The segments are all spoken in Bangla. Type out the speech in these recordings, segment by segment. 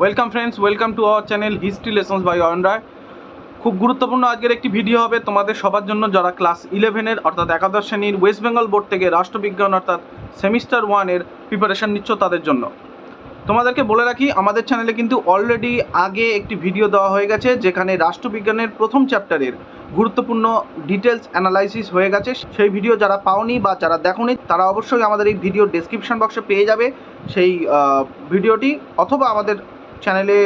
Welcome friends welcome to our channel history lessons by Ayan Roy খুব গুরুত্বপূর্ণ আজকের একটি ভিডিও হবে তোমাদের সবার জন্য যারা ক্লাস ইলেভেনের অর্থাৎ একাদশ শ্রেণির ওয়েস্ট বেঙ্গল বোর্ড থেকে রাষ্ট্রবিজ্ঞান, অর্থাৎ সেমিস্টার ওয়ানের প্রিপারেশন নিচ্ছ তাদের জন্য। তোমাদেরকে বলে রাখি, আমাদের চ্যানেলে কিন্তু অলরেডি আগে একটি ভিডিও দেওয়া হয়ে গেছে, যেখানে রাষ্ট্রবিজ্ঞানের প্রথম চ্যাপ্টারের গুরুত্বপূর্ণ ডিটেলস অ্যানালাইসিস হয়ে গেছে। সেই ভিডিও যারা পাওনি বা যারা দেখোনি, তারা অবশ্যই আমাদের এই ভিডিও ডেসক্রিপশন বক্সে পেয়ে যাবে। সেই ভিডিওটি অথবা আমাদের চ্যানেলে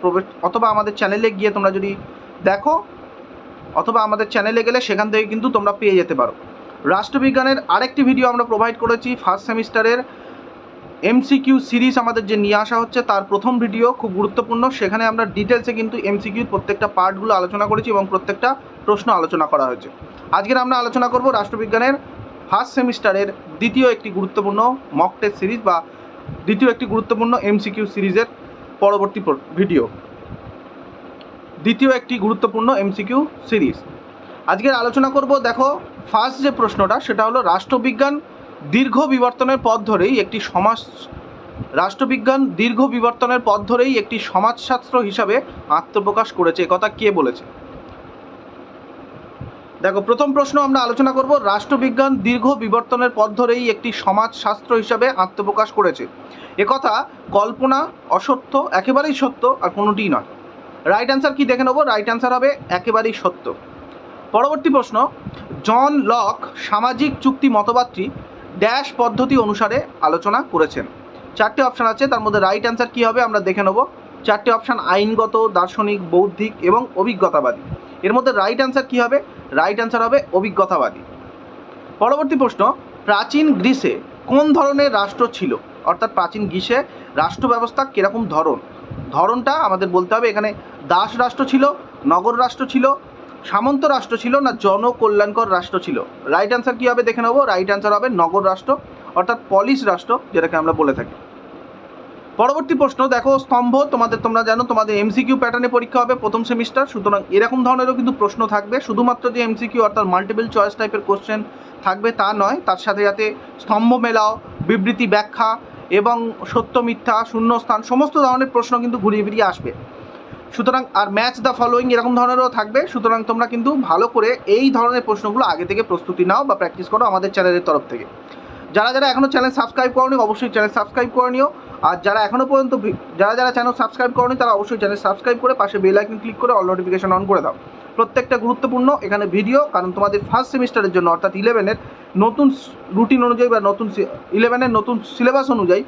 প্রবেশ, অথবা আমাদের চ্যানেলে গিয়ে তোমরা যদি দেখো, অথবা আমাদের চ্যানেলে গেলে সেখান থেকে কিন্তু তোমরা পেয়ে যেতে পারো। রাষ্ট্রবিজ্ঞানের আরেকটি ভিডিও আমরা প্রোভাইড করেছি ফার্স্ট সেমিস্টারের এমসিকিউ সিরিজ আমাদের যে নিয়ে আসা হচ্ছে, তার প্রথম ভিডিও খুব গুরুত্বপূর্ণ। সেখানে আমরা ডিটেলসে কিন্তু এমসিকিউর প্রত্যেকটা পার্টগুলো আলোচনা করেছি এবং প্রত্যেকটা প্রশ্ন আলোচনা করা হয়েছে। আজকের আমরা আলোচনা করব রাষ্ট্রবিজ্ঞানের ফার্স্ট সেমিস্টারের দ্বিতীয় একটি গুরুত্বপূর্ণ মক টেস্ট সিরিজ বা দ্বিতীয় একটি গুরুত্বপূর্ণ এমসিকিউ সিরিজের পরবর্তী ভিডিও। দ্বিতীয় একটি গুরুত্বপূর্ণ এমসিকিউ সিরিজ। আজকের আলোচনা করব, দেখো ফার্স্ট যে প্রশ্নটা, সেটা হলো রাষ্ট্রবিজ্ঞান দীর্ঘ বিবর্তনের পথ ধরেই একটি সমাজ, রাষ্ট্রবিজ্ঞান দীর্ঘ বিবর্তনের পথ ধরেই একটি সমাজশাস্ত্র হিসাবে আত্মপ্রকাশ করেছে। একথা কে বলেছে? দেখো, প্রথম প্রশ্ন আমরা আলোচনা করব, রাষ্ট্রবিজ্ঞান দীর্ঘ বিবর্তনের পথ ধরেই একটি সমাজশাস্ত্র হিসাবে আত্মপ্রকাশ করেছে। একথা কল্পনা, অসত্য একেবারেই সত্য আর কোনোটিই নয়। রাইট অ্যান্সার কি দেখে নেব? রাইট অ্যান্সার হবে একেবারেই সত্য। পরবর্তী প্রশ্ন, জন লক সামাজিক চুক্তি মতবাদটি ড্যাশ পদ্ধতি অনুসারে আলোচনা করেছেন। চারটি অপশান আছে, তার মধ্যে রাইট অ্যান্সার কী হবে আমরা দেখে নেব। চারটি অপশান আইনগত, দার্শনিক, বৌদ্ধিক এবং অভিজ্ঞতাবাদী। এর মধ্যে রাইট অ্যান্সার কী হবে? রাইট অ্যান্সার হবে অভিজ্ঞতাবাদী। পরবর্তী প্রশ্ন, প্রাচীন গ্রিসে কোন ধরনের রাষ্ট্র ছিল? অর্থাৎ প্রাচীন গ্রিসে রাষ্ট্র ব্যবস্থা কীরকম ধরন? ধরনটা আমাদের বলতে হবে, এখানে দাস রাষ্ট্র ছিল, নগর রাষ্ট্র ছিল, সামন্ত রাষ্ট্র ছিল না জনকল্যাণকর রাষ্ট্র ছিল? রাইট অ্যান্সার কী হবে? দেখে নেব। রাইট অ্যান্সার হবে নগর রাষ্ট্র, অর্থাৎ পলিশ রাষ্ট্র, যেটাকে আমরা বলে থাকি। পরবর্তী প্রশ্ন, দেখো, স্তম্ভ, তোমাদের, তোমরা জানো, তোমাদের এমসিকিউ প্যাটার্নে পরীক্ষা হবে প্রথম সেমিস্টার সুতরাং এরকম ধরনেরও কিন্তু প্রশ্ন থাকবে। শুধুমাত্র যে এমসিকিউ অর্থাৎ মাল্টিপল চয়েস টাইপের কোশ্চেন থাকবে তা নয়, তার সাথে সাথে স্তম্ভ মেলাও, বিবৃতি ব্যাখ্যা এবং সত্য মিথ্যা, শূন্যস্থান, সমস্ত ধরনের প্রশ্ন কিন্তু ঘুরিয়ে ফিরিয়ে আসবে। সুতরাং, আর ম্যাচ দ্য ফলোয়িং এরকম ধরনেরও থাকবে। সুতরাং, তোমরা কিন্তু ভালো করে এই ধরনের প্রশ্নগুলো আগে থেকে প্রস্তুতি নাও বা প্র্যাকটিস করো আমাদের চ্যানেলের তরফ থেকে। যারা যারা এখনও চ্যানেল সাবস্ক্রাইব করনি, অবশ্যই চ্যানেল সাবস্ক্রাইব করে নিও। আর যারা এখনও পর্যন্ত যারা যারা চ্যানেল সাবস্ক্রাইব করনি, তারা অবশ্যই চ্যানেল সাবস্ক্রাইব করে পাশে বেল আইকন ক্লিক করে অল নোটিফিকেশন অন করে দাও। প্রত্যেকটা গুরুত্বপূর্ণ এখানে ভিডিও কারণ তোমাদের ফার্স্ট সেমিস্টারের জন্য, অর্থাৎ ইলেভেনের নতুন রুটিন অনুযায়ী বা নতুন ইলেভেনের নতুন সিলেবাস অনুযায়ী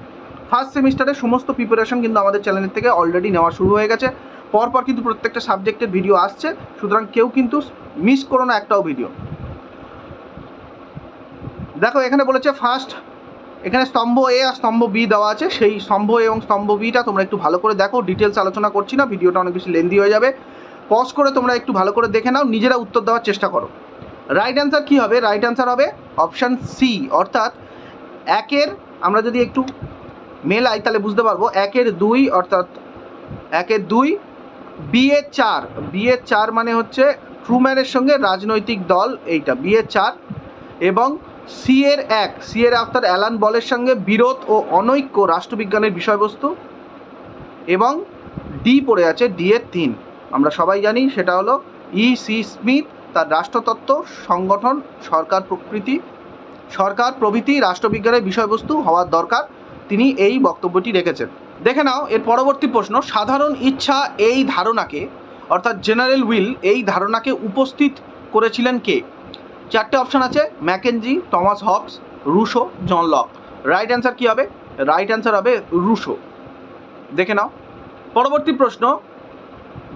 ফার্স্ট সেমিস্টারের সমস্ত প্রিপারেশন কিন্তু আমাদের চ্যানেলের থেকে অলরেডি নেওয়া শুরু হয়ে গেছে। পরপর কিন্তু প্রত্যেকটা সাবজেক্টের ভিডিও আসছে, সুতরাং কেউ কিন্তু মিস করো না একটাও ভিডিও দেখো, এখানে বলেছে ফার্স্ট এখানে স্তম্ভ এ আর স্তম্ভ বি দেওয়া আছে। সেই স্তম্ভ এবং স্তম্ভ বিটা তোমরা একটু ভালো করে দেখো। ডিটেলস আলোচনা করছি না, ভিডিওটা অনেক বেশি লেন্দি হয়ে যাবে। পজ করে তোমরা একটু ভালো করে দেখে নাও, নিজেরা উত্তর দেওয়ার চেষ্টা করো। রাইট অ্যান্সার কী হবে? রাইট অ্যান্সার হবে অপশান সি অর্থাৎ একের, আমরা যদি একটু মেলাই তাহলে বুঝতে পারব, একের দুই, অর্থাৎ একের দুই বি এর চার। বি এর চার মানে হচ্ছে ট্রুম্যানের সঙ্গে রাজনৈতিক দল এইটা বি এর চার এবং সি এর এক সি এর আফতার অ্যালান বলের সঙ্গে বিরোধ ও অনৈক্য রাষ্ট্রবিজ্ঞানের বিষয়বস্তু এবং ডি পড়ে আছে, ডি এর তিন। আমরা সবাই জানি সেটা হলো ই সি স্মিথ, তার রাষ্ট্রতত্ত্ব, সংগঠন, সরকার প্রকৃতি, সরকার প্রভৃতি রাষ্ট্রবিজ্ঞানের বিষয়বস্তু হওয়ার দরকার। তিনি এই বক্তব্যটি রেখেছেন। দেখে নাও, এর পরবর্তী প্রশ্ন, সাধারণ ইচ্ছা এই ধারণাকে, অর্থাৎ জেনারেল উইল এই ধারণাকে উপস্থিত করেছিলেন কে? চারটে অপশান আছে, Mackenzie, Thomas Hobbes, Rousseau, John Locke. Right answer কী হবে? রাইট অ্যান্সার হবে রুশো। দেখে নাও। পরবর্তী প্রশ্ন,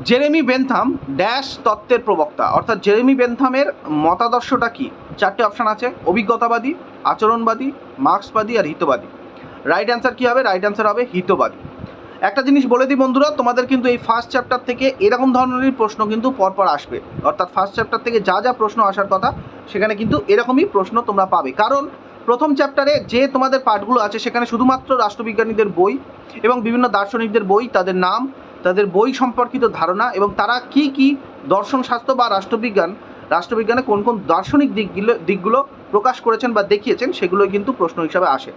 জেরেমি বেনথাম ড্যাশ তত্ত্বের প্রবক্তা। অর্থাৎ জেরেমি বেনথামের মতাদর্শটা কি? চারটে অপশান আছে, অভিজ্ঞতাবাদী, আচরণবাদী, মার্ক্সবাদী আর হিতবাদী। রাইট অ্যান্সার কী হবে? রাইট অ্যান্সার হবে হিতবাদী। একটা জিনিস বলে দিই বন্ধুরা, তোমাদের কিন্তু এই ফার্স্ট চ্যাপ্টার থেকে এরকম ধরনেরই প্রশ্ন কিন্তু পরপর আসবে। অর্থাৎ ফার্স্ট চ্যাপ্টার থেকে যা যা প্রশ্ন আসার কথা, সেখানে কিন্তু এরকমই প্রশ্ন তোমরা পাবে। কারণ প্রথম চ্যাপ্টারে যে তোমাদের পাঠগুলো আছে, সেখানে শুধুমাত্র রাষ্ট্রবিজ্ঞানীদের বই এবং বিভিন্ন দার্শনিকদের বই, তাদের নাম, তাদের বই সম্পর্কিত ধারণা এবং তারা কি কি দর্শন শাস্ত্র বা রাষ্ট্রবিজ্ঞান, রাষ্ট্রবিজ্ঞানে কোন কোন দার্শনিক দিকগুলো দিকগুলো প্রকাশ করেছেন বা দেখিয়েছেন, সেগুলোই কিন্তু প্রশ্ন হিসাবে আসে।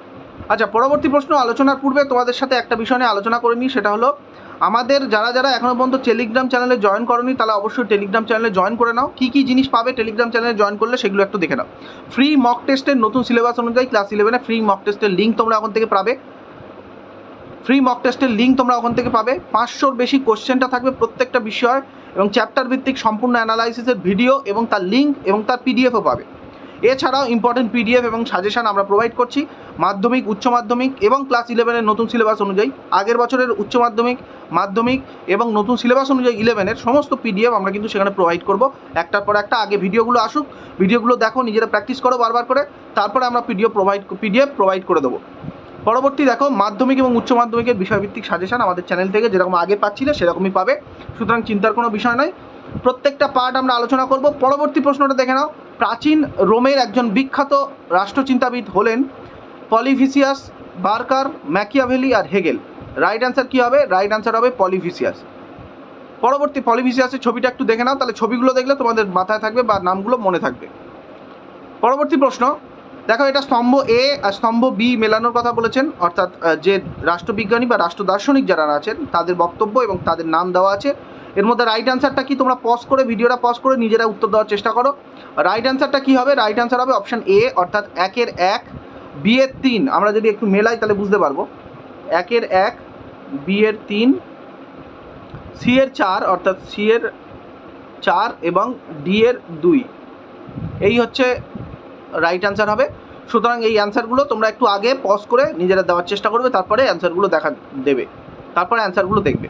আচ্ছা পরবর্তী প্রশ্ন, আলোচনার পূর্বে তোমাদের সাথে একটা বিষয় নিয়ে আলোচনা করে নিই, সেটা হলো, আমাদের যারা যারা এখনও পর্যন্ত টেলিগ্রাম চ্যানেলে জয়েন করনি, তারা অবশ্যই টেলিগ্রাম চ্যানেলে জয়েন করে নাও। কী কী জিনিস পাবে টেলিগ্রাম চ্যানেলে জয়েন করলে সেগুলো একটু দেখে নাও। ফ্রি মক টেস্টের নতুন সিলেবাস অনুযায়ী ক্লাস ইলেভেনে ফ্রি মক টেস্টের লিঙ্ক তোমরা ওখান থেকে পাবে। ফ্রি মক টেস্টের লিঙ্ক তোমরা ওখান থেকে পাবে। পাঁচশোর বেশি কোশ্চেনটা থাকবে প্রত্যেকটা বিষয় এবং চ্যাপ্টার ভিত্তিক সম্পূর্ণ অ্যানালাইসিসের ভিডিও এবং তার লিঙ্ক এবং তার পিডিএফও পাবে। এছাড়াও ইম্পর্টেন্ট পিডিএফ এবং সাজেশান আমরা প্রোভাইড করছি মাধ্যমিক, উচ্চ মাধ্যমিক এবং ক্লাস ইলেভেনের নতুন সিলেবাস অনুযায়ী। আগের বছরের উচ্চ মাধ্যমিক মাধ্যমিক এবং নতুন সিলেবাস অনুযায়ী ইলেভেনের সমস্ত পিডিএফ আমরা কিন্তু সেখানে প্রোভাইড করব। একটার পর একটা আগে ভিডিওগুলো আসুক ভিডিওগুলো দেখো, নিজেরা প্র্যাকটিস করো বারবার করে, তারপরে আমরা পিডিএফ প্রোভাইড পিডিএফ প্রোভাইড করে দেবো। পরবর্তী দেখো, মাধ্যমিক এবং উচ্চ মাধ্যমিকের বিষয়ভিত্তিক সাজেশন আমাদের চ্যানেল থেকে যেরকম আগে পাচ্ছিলে সেরকমই পাবে। সুতরাং চিন্তার কোনো বিষয় নয়। প্রত্যেকটা পার্ট আমরা আলোচনা করব। পরবর্তী প্রশ্নটা দেখে নাও। প্রাচীন রোমের একজন বিখ্যাত রাষ্ট্রচিন্তাবিদ হলেন পলিফিসিয়াস বার্কার, ম্যাকিয়াভেলি আর হেগেল। রাইট অ্যান্সার কী হবে? রাইট অ্যান্সার হবে পলিফিসিয়াস পরবর্তী পলিফিসিয়াসের ছবিটা একটু দেখে নাও, তাহলে ছবিগুলো দেখলে তোমাদের মাথায় থাকবে বা নামগুলো মনে থাকবে। পরবর্তী প্রশ্ন, দেখো এটা স্তম্ভ এ আর স্তম্ভ বি মেলানোর কথা বলেছেন, অর্থাৎ যে রাষ্ট্রবিজ্ঞানী বা রাষ্ট্র দার্শনিক যারা আছেন, তাদের বক্তব্য এবং তাদের নাম দেওয়া আছে। এর মধ্যে রাইট অ্যান্সারটা কি? তোমরা পজ করে ভিডিওটা পজ করে নিজেরা উত্তর দেওয়ার চেষ্টা করো। রাইট অ্যান্সারটা কি হবে? রাইট অ্যান্সার হবে অপশান এ অর্থাৎ একের এক বিয়ের তিন। আমরা যদি একটু মেলাই তাহলে বুঝতে পারব। একের এক বিয়ের তিন সি এর চার, অর্থাৎ সি এর চার এবং ডি এর দুই। এই হচ্ছে রাইট অ্যান্সার হবে। সুতরাং এই অ্যান্সারগুলো তোমরা একটু আগে পজ করে নিজেরা দেওয়ার চেষ্টা করবে, তারপরে অ্যান্সারগুলো দেখা দেবে। তারপরে অ্যান্সারগুলো দেখবে।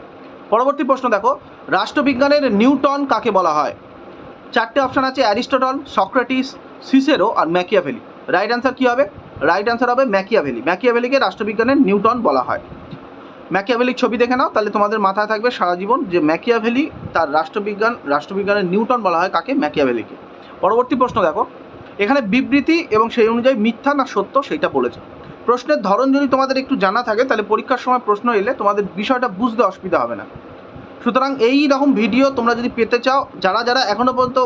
পরবর্তী প্রশ্ন দেখো, রাষ্ট্রবিজ্ঞানের নিউটন কাকে বলা হয়? চারটে অপশান আছে, অ্যারিস্টটল, সক্রেটিস, সিসেরো আর ম্যাকিয়াভেলি। রাইট অ্যান্সার কী হবে? রাইট অ্যান্সার হবে ম্যাকিয়াভেলি। ম্যাকিয়াভেলিকে রাষ্ট্রবিজ্ঞানের নিউটন বলা হয়। ম্যাকিয়াভেলির ছবি দেখে নাও, তাহলে তোমাদের মাথায় থাকবে সারা জীবন যে ম্যাকিয়াভেলি তার রাষ্ট্রবিজ্ঞান, রাষ্ট্রবিজ্ঞানের নিউটন বলা হয় কাকে? ম্যাকিয়াভেলিকে। পরবর্তী প্রশ্ন দেখো, এখানে বিবৃতি এবং সেই অনুযায়ী মিথ্যা না সত্য সেইটা বলেছে। প্রশ্নের ধরন যদি তোমাদের একটু জানা থাকে, তাহলে পরীক্ষার সময় প্রশ্ন এলে তোমাদের বিষয়টা বুঝতে অসুবিধা হবে না। সুতরাং এই রকম ভিডিও তোমরা যদি পেতে চাও, যারা যারা এখনও পর্যন্ত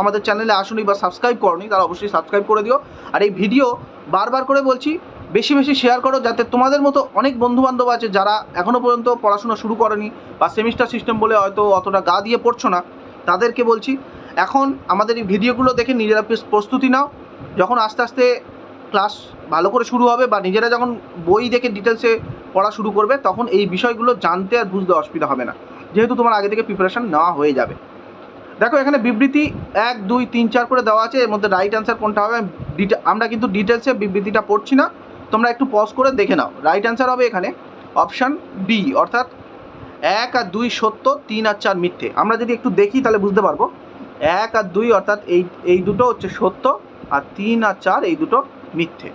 আমাদের চ্যানেলে আসুনি বা সাবস্ক্রাইব করনি, তারা অবশ্যই সাবস্ক্রাইব করে দিও। আর এই ভিডিও বারবার করে বলছি, বেশি বেশি শেয়ার করো, যাতে তোমাদের মতো অনেক বন্ধুবান্ধব আছে যারা এখনও পর্যন্ত পড়াশোনা শুরু করেনি বা সেমিস্টার সিস্টেম বলে হয়তো অতটা গা দিয়ে পড়ছো না, তাদেরকে বলছি, এখন আমাদের এই ভিডিওগুলো দেখে নিজেরা প্রস্তুতি নাও। যখন আস্তে আস্তে ক্লাস ভালো করে শুরু হবে বা নিজেরা যখন বই দেখে ডিটেলসে পড়া শুরু করবে, তখন এই বিষয়গুলো জানতে আর বুঝতে অসুবিধা হবে না। যেহেতু তোমার আগে থেকে প্রিপারেশান নেওয়া হয়ে যাবে। দেখো, এখানে বিবৃতি এক, দুই, তিন, চার করে দেওয়া আছে। এর মধ্যে রাইট অ্যান্সার কোনটা হবে? আমরা কিন্তু ডিটেলসে বিবৃতিটা পড়ছি না। তোমরা একটু পজ করে দেখে নাও। রাইট অ্যান্সার হবে এখানে অপশান বি অর্থাৎ এক আর দুই সত্য, তিন আর চার মিথ্যে। আমরা যদি একটু দেখি, তাহলে বুঝতে পারব। এক আর দুই, অর্থাৎ এই এই দুটো হচ্ছে সত্য, আর তিন আর চার, এই দুটো মিথ্যে।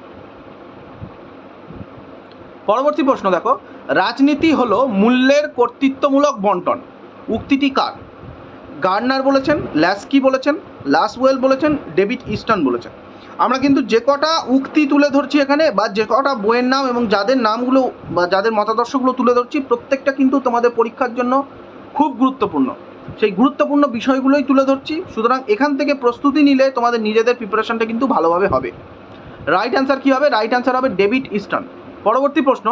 পরবর্তী প্রশ্ন দেখো, রাজনীতি হলো মূল্যের কর্তৃত্বমূলক বন্টন। উক্তিটি কার? গার্নার বলেছেন, ল্যাস্কি বলেছেন, লাসওয়েল বলেছেন, ডেভিড ইস্টন বলেছেন। আমরা কিন্তু যে কটা উক্তি তুলে ধরছি এখানে বা যে কটা বইয়ের নাম এবং যাদের নামগুলো বা যাদের মতাদর্শগুলো তুলে ধরছি, প্রত্যেকটা কিন্তু তোমাদের পরীক্ষার জন্য খুব গুরুত্বপূর্ণ। সেই গুরুত্বপূর্ণ বিষয়গুলোই তুলে ধরছি। সুতরাং এখান থেকে প্রস্তুতি নিলে তোমাদের নিজেদের প্রিপারেশনটা কিন্তু ভালোভাবে হবে। রাইট অ্যান্সার কী হবে? রাইট অ্যান্সার হবে ডেভিড ইস্টন পরবর্তী প্রশ্ন।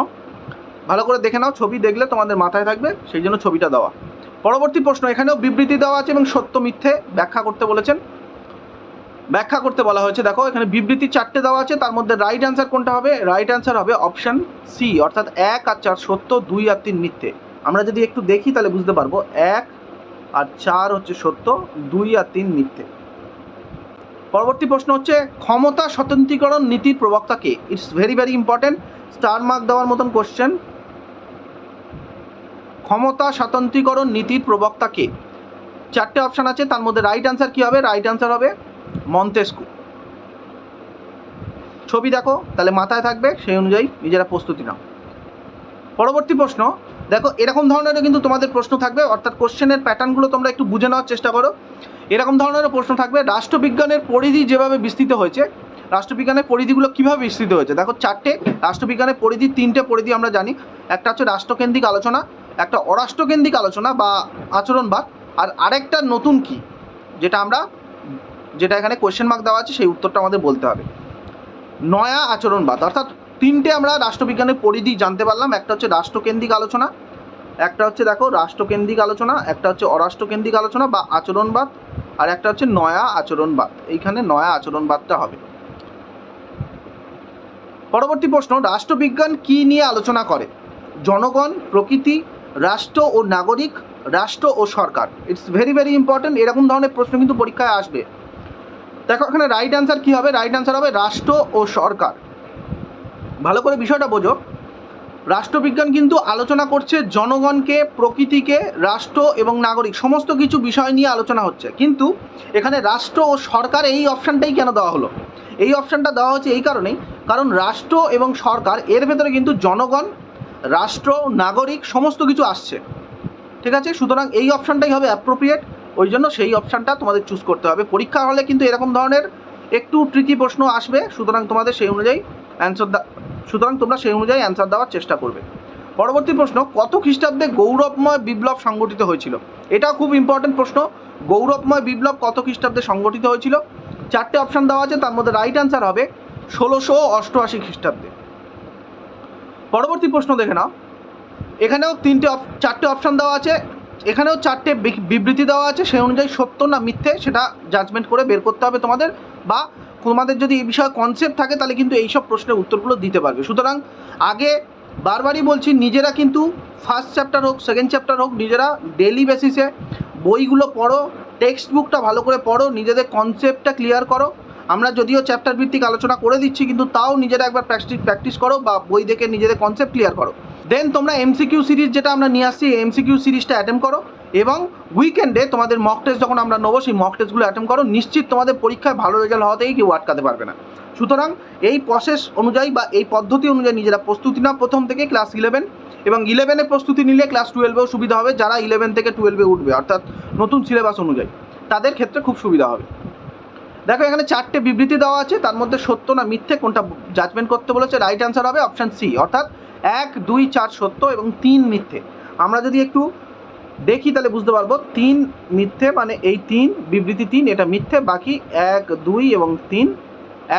ভালো করে দেখে নাও, ছবি দেখলে তোমাদের মাথায় থাকবে, সেই জন্য ছবিটা দেওয়া। পরবর্তী প্রশ্ন, এখানেও বিবৃতি দেওয়া আছে এবং সত্য মিথ্যে ব্যাখ্যা করতে বলেছেন। ব্যাখ্যা করতে বলা হয়েছে, দেখো, এখানে বিবৃতি চারটে দেওয়া আছে, তার মধ্যে রাইট অ্যান্সার কোনটা হবে? রাইট অ্যান্সার হবে অপশান সি অর্থাৎ এক আর চার সত্য, দুই আর তিন মিথ্যে। আমরা যদি একটু দেখি তাহলে বুঝতে পারব, এক আর চার হচ্ছে সত্য, দুই আর তিন মিথ্যে। পরবর্তী প্রশ্ন হচ্ছে, ক্ষমতা স্বতন্ত্রীকরণ নীতির প্রবক্তা কে it's very very important star mark দেওয়ার মতন কোশ্চেন ক্ষমতা স্বতন্ত্রীকরণ নীতির প্রবক্তা কে চারটে অপশান আছে, তার মধ্যে রাইট অ্যান্সার কী হবে? রাইট অ্যান্সার হবে মন্তেস্কু ছবি দেখো, তাহলে মাথায় থাকবে সেই অনুযায়ী নিজেরা প্রস্তুতি নাও। পরবর্তী প্রশ্ন দেখো, এরকম ধরনেরও কিন্তু তোমাদের প্রশ্ন থাকবে, অর্থাৎ কোশ্চেনের প্যাটার্নগুলো তোমরা একটু বুঝে নেওয়ার চেষ্টা করো। এরকম ধরনেরও প্রশ্ন থাকবে, রাষ্ট্রবিজ্ঞানের পরিধি যেভাবে বিস্তৃত হয়েছে, রাষ্ট্রবিজ্ঞানের পরিধিগুলো কীভাবে বিস্তৃত হয়েছে? দেখো, চারটে, রাষ্ট্রবিজ্ঞানের পরিধি, তিনটে পরিধি আমরা জানি। একটা হচ্ছে রাষ্ট্রকেন্দ্রিক আলোচনা, একটা অরাষ্ট্রকেন্দ্রিক আলোচনা বা আচরণবাদ, আর আরেকটা নতুন কি? যেটা আমরা, যেটা এখানে কোয়েশ্চেন মার্ক দেওয়া আছে, সেই উত্তরটা আমাদের বলতে হবে। নয়া আচরণবাদ, অর্থাৎ তিনটে আমরা রাষ্ট্রবিজ্ঞানের পরিধি জানতে পারলাম। একটা হচ্ছে রাষ্ট্রকেন্দ্রিক আলোচনা, একটা হচ্ছে দেখো রাষ্ট্রকেন্দ্রিক আলোচনা, একটা হচ্ছে অরাষ্ট্রকেন্দ্রিক আলোচনা বা আচরণবাদ, আর একটা হচ্ছে নয়া আচরণবাদ। এইখানে নয়া আচরণবাদটা হবে। পরবর্তী প্রশ্ন, রাষ্ট্রবিজ্ঞান কি নিয়ে আলোচনা করে? জনগণ, প্রকৃতি, রাষ্ট্র ও নাগরিক, রাষ্ট্র ও সরকার। ইটস ভেরি ভেরি ইম্পর্টেন্ট এরকম ধরনের প্রশ্ন কিন্তু পরীক্ষায় আসবে। দেখো এখানে রাইট অ্যান্সার কী হবে? রাইট অ্যান্সার হবে রাষ্ট্র ও সরকার। ভালো করে বিষয়টা বোঝো। রাষ্ট্রবিজ্ঞান কিন্তু আলোচনা করছে জনগণকে, প্রকৃতিকে, রাষ্ট্র এবং নাগরিক, সমস্ত কিছু বিষয় নিয়ে আলোচনা হচ্ছে। কিন্তু এখানে রাষ্ট্র ও সরকার এই অপশানটাই কেন দেওয়া হলো? এই অপশানটা দেওয়া হচ্ছে এই কারণেই, কারণ রাষ্ট্র এবং সরকার এর ভেতরে কিন্তু জনগণ, রাষ্ট্র, নাগরিক, সমস্ত কিছু আসছে। ঠিক আছে? সুতরাং এই অপশানটাই হবে অ্যাপ্রোপ্রিয়েট ওই জন্য সেই অপশানটা তোমাদের চুজ করতে হবে। পরীক্ষা হলে কিন্তু এরকম ধরনের একটু ট্রিকি প্রশ্ন আসবে, সুতরাং তোমাদের সেই অনুযায়ী অ্যান্সার সুতরাং তোমরা সেই অনুযায়ী অ্যান্সার দেওয়ার চেষ্টা করবে। পরবর্তী প্রশ্ন, কত খ্রিস্টাব্দে গৌরবময় বিপ্লব সংগঠিত হয়েছিল? এটা খুব ইম্পর্টেন্ট প্রশ্ন। গৌরবময় বিপ্লব কত খ্রিস্টাব্দে সংগঠিত হয়েছিল? চারটে অপশান দেওয়া আছে, তার মধ্যে রাইট অ্যান্সার হবে ষোলোশো অষ্টআশি খ্রিস্টাব্দে। পরবর্তী প্রশ্ন দেখে নাও। এখানেও তিনটে চারটে অপশান দেওয়া আছে। এখানেও চারটে বিবৃতি দেওয়া আছে। সেই অনুযায়ী সত্য না মিথ্যে সেটা জাজমেন্ট করে বের করতে হবে তোমাদের বা তোমাদের যদি এই বিষয়ে কনসেপ্ট থাকে, তাহলে কিন্তু এইসব প্রশ্নের উত্তরগুলো দিতে পারবে। সুতরাং আগে বারবারই বলছি, নিজেরা কিন্তু ফার্স্ট চ্যাপ্টার হোক সেকেন্ড চ্যাপ্টার হোক, নিজেরা ডেলি বেসিসে বইগুলো পড়ো টেক্সট বুকটা ভালো করে পড়ো, নিজেদের কনসেপ্টটা ক্লিয়ার করো। আমরা যদিও চ্যাপ্টার ভিত্তিক আলোচনা করে দিচ্ছি, কিন্তু তাও নিজেরা একবার প্র্যাকটিস প্র্যাকটিস করো বা বই দেখে নিজেদের কনসেপ্ট ক্লিয়ার করো। দেন তোমরা এমসিকিউ সিরিজ যেটা আমরা নিয়ে আসছি এমসিকিউ সিরিজটা অ্যাটেম্প করো। এবং উইকেন্ডে তোমাদের মক টেস্ট যখন আমরা নেব, সেই মক টেস্টগুলো অ্যাটেম্প করো, নিশ্চিত তোমাদের পরীক্ষায় ভালো রেজাল্ট হওয়াতেই কেউ আটকাতে পারবে না। সুতরাং এই প্রসেস অনুযায়ী বা এই পদ্ধতি অনুযায়ী নিজেরা প্রস্তুতি নাও প্রথম থেকে ক্লাস ইলেভেন এবং ইলেভেনের প্রস্তুতি নিলে ক্লাস টুয়েলভেও সুবিধা হবে, যারা ইলেভেন থেকে টুয়েলভে উঠবে, অর্থাৎ নতুন সিলেবাস অনুযায়ী। তাদের ক্ষেত্রে খুব সুবিধা হবে। দেখো, এখানে চারটে বিবৃতি দেওয়া আছে, তার মধ্যে সত্য না মিথ্যে কোনটা জাজমেন্ট করতে বলেছে রাইট অ্যান্সার হবে অপশান সি অর্থাৎ এক, দুই, চার সত্য এবং তিন মিথ্যে। আমরা যদি একটু দেখি তাহলে বুঝতে পারব। তিন মিথ্যে মানে এই তিন, বিবৃতি তিন, এটা মিথ্যে, বাকি এক, দুই এবং তিন,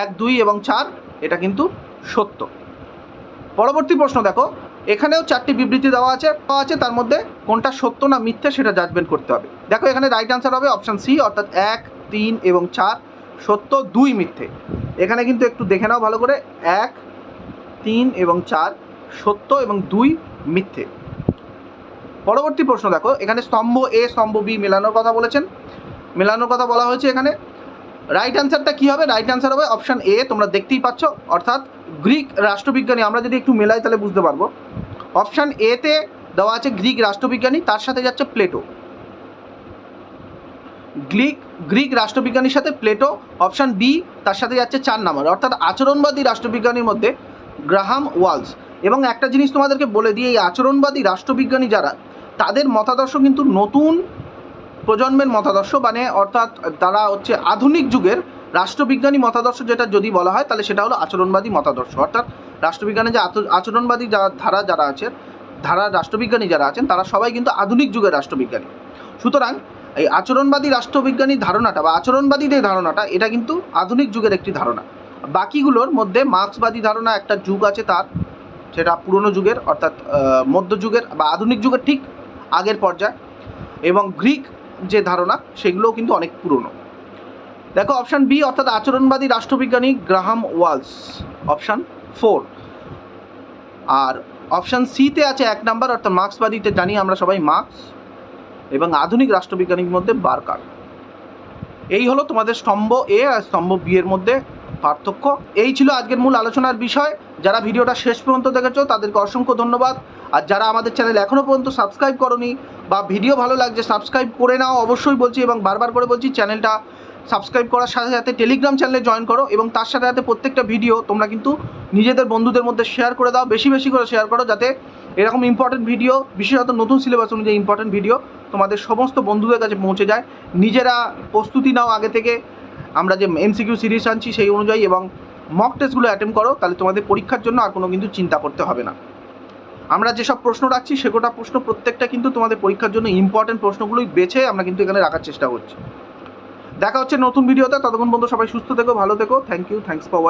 এক, দুই এবং চার, এটা কিন্তু সত্য। পরবর্তী প্রশ্ন দেখো, এখানেও চারটি বিবৃতি দেওয়া আছে পাওয়া আছে, তার মধ্যে কোনটা সত্য না মিথ্যে সেটা জাজমেন্ট করতে হবে। দেখো, এখানে রাইট অ্যান্সার হবে অপশান সি অর্থাৎ এক, তিন এবং চার, সত্য, দুই মিথ্যে। এখানে কিন্তু একটু দেখে নাও ভালো করে, এক, তিন এবং চার, সত্য এবং দুই মিথ্যে। পরবর্তী প্রশ্ন দেখো, এখানে স্তম্ভ এ স্তম্ভ বি মেলানোর কথা বলেছেন। মেলানোর কথা বলা হয়েছে এখানে। রাইট অ্যান্সারটা কী হবে? রাইট অ্যান্সার হবে অপশান এ তোমরা দেখতেই পাচ্ছ। অর্থাৎ গ্রিক রাষ্ট্রবিজ্ঞানী, আমরা যদি একটু মেলাই তাহলে বুঝতে পারব। অপশান এতে দেওয়া আছে গ্রিক রাষ্ট্রবিজ্ঞানী, তার সাথে যাচ্ছে প্লেটো গ্রিক গ্রিক রাষ্ট্রবিজ্ঞানীর সাথে প্লেটো অপশান বি তার সাথে যাচ্ছে চার নাম্বার অর্থাৎ আচরণবাদী রাষ্ট্রবিজ্ঞানীর মধ্যে গ্রাহাম ওয়ালস এবং একটা জিনিস তোমাদেরকে বলে দিই, এই আচরণবাদী রাষ্ট্রবিজ্ঞানী যারা তাদের মতাদর্শ কিন্তু নতুন প্রজন্মের মতাদর্শ মানে অর্থাৎ তারা হচ্ছে আধুনিক যুগের রাষ্ট্রবিজ্ঞানী মতাদর্শ যেটা যদি বলা হয়, তাহলে সেটা হলো আচরণবাদী মতাদর্শ। অর্থাৎ রাষ্ট্রবিজ্ঞানে যে আচরণবাদী যা ধারা যারা আছে, ধারা রাষ্ট্রবিজ্ঞানী যারা আছেন, তারা সবাই কিন্তু আধুনিক যুগের রাষ্ট্রবিজ্ঞানী। সুতরাং এই আচরণবাদী রাষ্ট্রবিজ্ঞানী ধারণাটা বা আচরণবাদীদের ধারণাটা, এটা কিন্তু আধুনিক যুগের একটি ধারণা। বাকিগুলোর মধ্যে মার্ক্সবাদী ধারণা একটা যুগ আছে তার, সেটা পুরনো যুগের, অর্থাৎ মধ্যযুগের বা আধুনিক যুগের ঠিক আগের পর্যায় এবং গ্রিক যে ধারণা, সেগুলোও কিন্তু অনেক পুরনো। দেখো অপশান বি অর্থাৎ আচরণবাদী রাষ্ট্রবিজ্ঞানী গ্রাহাম ওয়ালস অপশান ফোর আর অপশান সিতে আছে এক নাম্বার অর্থাৎ মার্ক্সবাদীতে জানি আমরা সবাই মার্ক্স এবং আধুনিক রাষ্ট্রবিজ্ঞানীর মধ্যে বার্কার। এই হলো তোমাদের স্তম্ভ এ আর স্তম্ভ বি এর মধ্যে পার্থক্য। এই ছিল আজকের মূল আলোচনার বিষয়। যারা ভিডিওটা শেষ পর্যন্ত দেখেছ, তাদেরকে অসংখ্য ধন্যবাদ। আর যারা আমাদের চ্যানেল এখনও পর্যন্ত সাবস্ক্রাইব করনি বা ভিডিও ভালো লাগছে সাবস্ক্রাইব করে নাও, অবশ্যই বলছি এবং বারবার করে বলছি চ্যানেলটা সাবস্ক্রাইব করার সাথে সাথে টেলিগ্রাম চ্যানেলে জয়েন করো এবং তার সাথে সাথে প্রত্যেকটা ভিডিও তোমরা কিন্তু নিজেদের বন্ধুদের মধ্যে শেয়ার করে দাও, বেশি বেশি করে শেয়ার করো যাতে এরকম ইম্পর্টেন্ট ভিডিও বিশেষত নতুন সিলেবাস অনুযায়ী ইম্পর্টেন্ট ভিডিও তোমাদের সমস্ত বন্ধুদের কাছে পৌঁছে যায়। নিজেরা প্রস্তুতি নাও আগে থেকে। আমরা যে এমসিকিউ সিরিজ আনছি সেই অনুযায়ী এবং মক টেস্টগুলো অ্যাটেম্প করো, তাহলে তোমাদের পরীক্ষার জন্য আর কোনো কিন্তু চিন্তা করতে হবে না। আমরা যেসব প্রশ্ন রাখছি সেগোটা প্রশ্ন প্রত্যেকটা কিন্তু তোমাদের পরীক্ষার জন্য ইম্পর্টেন্ট প্রশ্নগুলোই বেছে আমরা কিন্তু এখানে রাখার চেষ্টা করছি। দেখা হচ্ছে নতুন ভিডিওতে ততক্ষণ বন্ধু সবাই সুস্থ থেকো, ভালো থেকো। Thank you thanks for watching